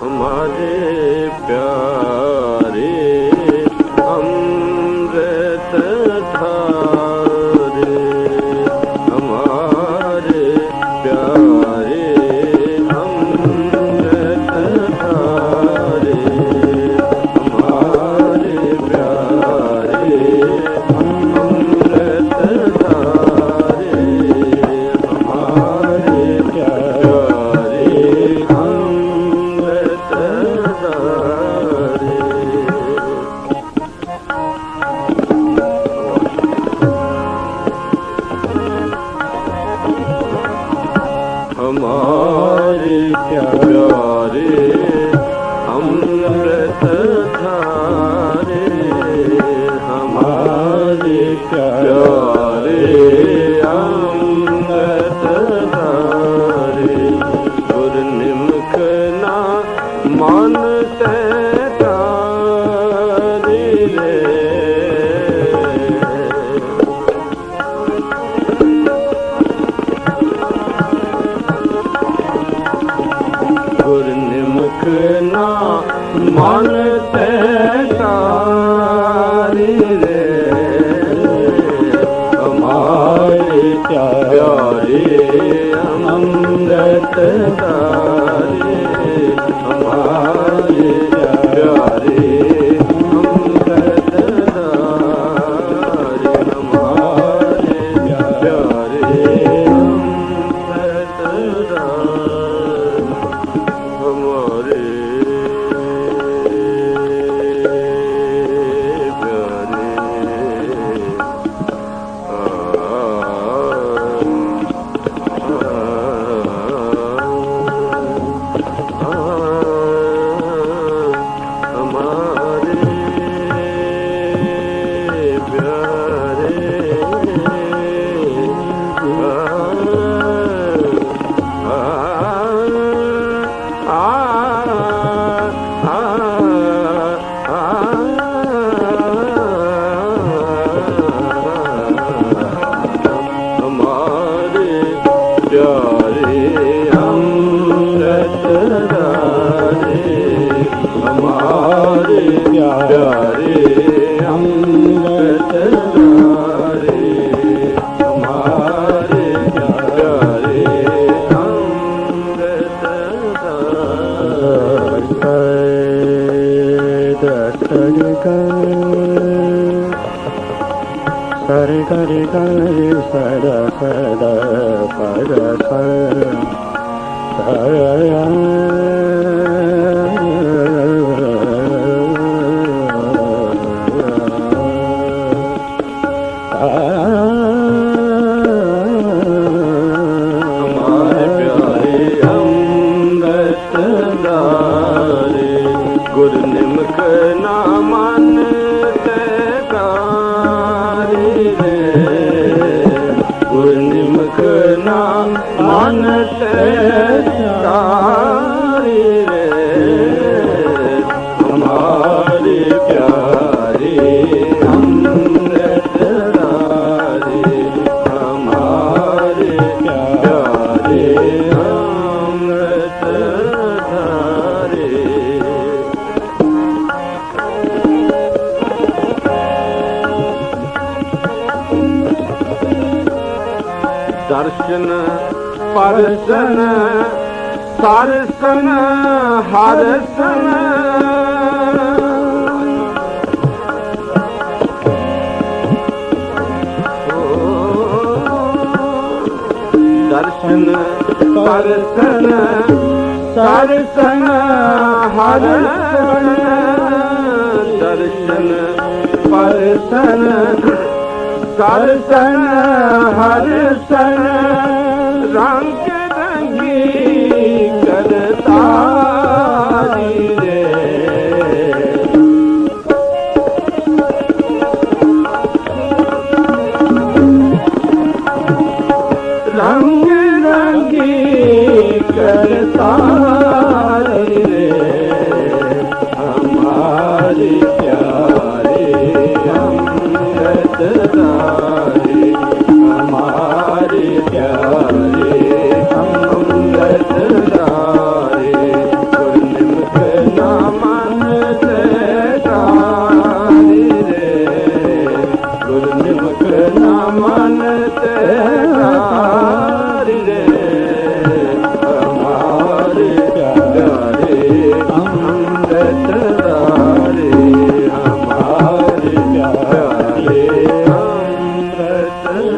हमारे हमारे प्यारे अमृत धारे हमारे प्यारे अमृत धारे गुर निमक ना मानते हमारे प्यारे अमृत तारे हमारे ਦਰਸ਼ਨ ਪਰਸਨ ਸਰਸਨ ਹਰਸਨ। ਦਰਸ਼ਨ ਸਰਸਨ ਸਰਸਨ ਹਰਸਨ। ਦਰਸ਼ਨ ਪਰਸਨ ਕਰ ਹਰ ਸਨ। ਰੰਗ ਰੰਗੀ ਕਰਤਾਰੀ ਰੇ। ਰੰਗ ਰੰਗੀ ਕਰਤਾ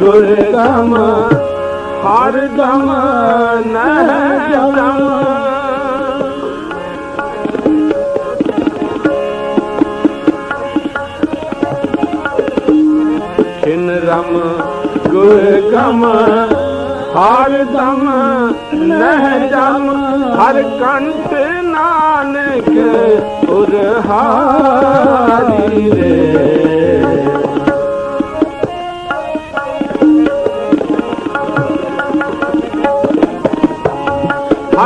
ਗੁਰ ਗਮ ਹਰ ਦਮ ਨਹਿ ਦਮ ਖਿਨ ਰਮ ਗੁਰ ਗਮ ਹਰ ਦਮ ਨਹਿ ਜਮ ਹਰ ਕੰਠ ਨਾਨਕ ਉਰ ਹਾਰੀ ਰੇ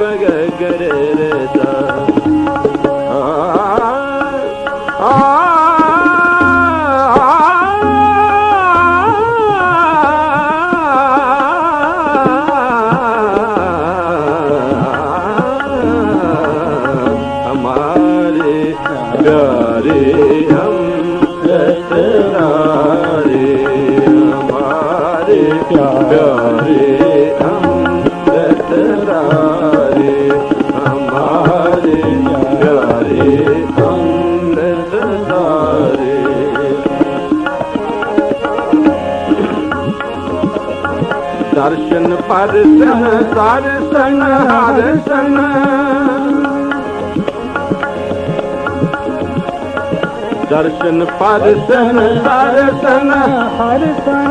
पग करता हमारे प्यारे हम ਦਰਸ਼ਨ ਪਰਸਨ ਦਰਸ਼ਨ ਹਰਸਨ ਸਨ ਪਰਸਨ ਸਨ ਹਰਸਨ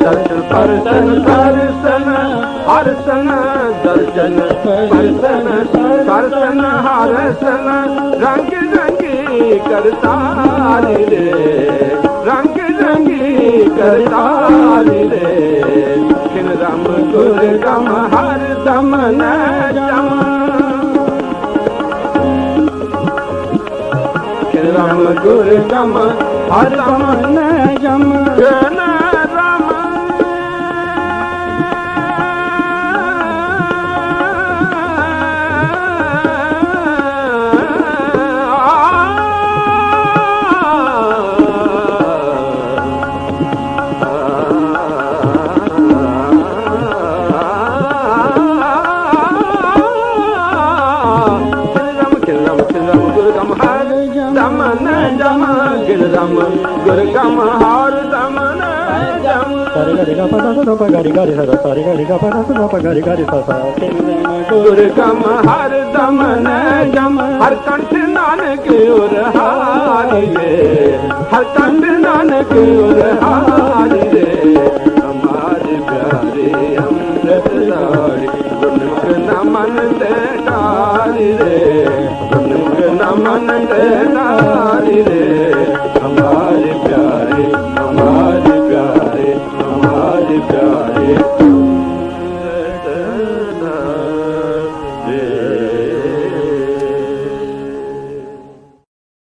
ਦਰਸ਼ਨ ਪਰਸਨ ਦਰਸ਼ਨ ਹਰਸਨ ਦਰਸ਼ਨ ਪਰਸਨ ਕਰਤਾਰੀ ਰੇ ਰੰਗ ਰੰਗੀ ਕਰਤਾਰੀ ਰੇ ਕਿਨ ਰਮ ਗੁਰ ਗਮ ਹਰ ਦਮ ਨ ਜਮ ਕਿਨ ਰਮ ਗੁਰ ਗਮ ਹਰ ਦਮ ਨ ਜਮ ਜਮ ਸਾਰੀ ਗਾਰੀ ਗਾ ਪਦਾ ਸਦਾ ਪ ਗਾਰੀ ਗਾਰੀ ਸਦਾ ਸਾਰੀ ਗਾਰੀ ਗਾ ਪਦਾ ਸਦਾ ਪ ਗਾਰੀ ਗਾਰੀ ਸਦਾ ਗੁਰ ਗਮ ਹਰ ਦਮ ਨ ਜਮ ਹਰ ਕੰਠ ਨਾਨਕ ਉਰ ਹਾਰੀ ਰੇ ਹਰ ਕੰਠ ਨਾਨਕ ਉਰ ਹਾਰੀ ਰੇ ਹਮਾਰੇ ਪਿਆਰੇ ਅੰਮ੍ਰਿਤ ਦਾੜੀ ਗੁਰਮੁਖ ਨਾ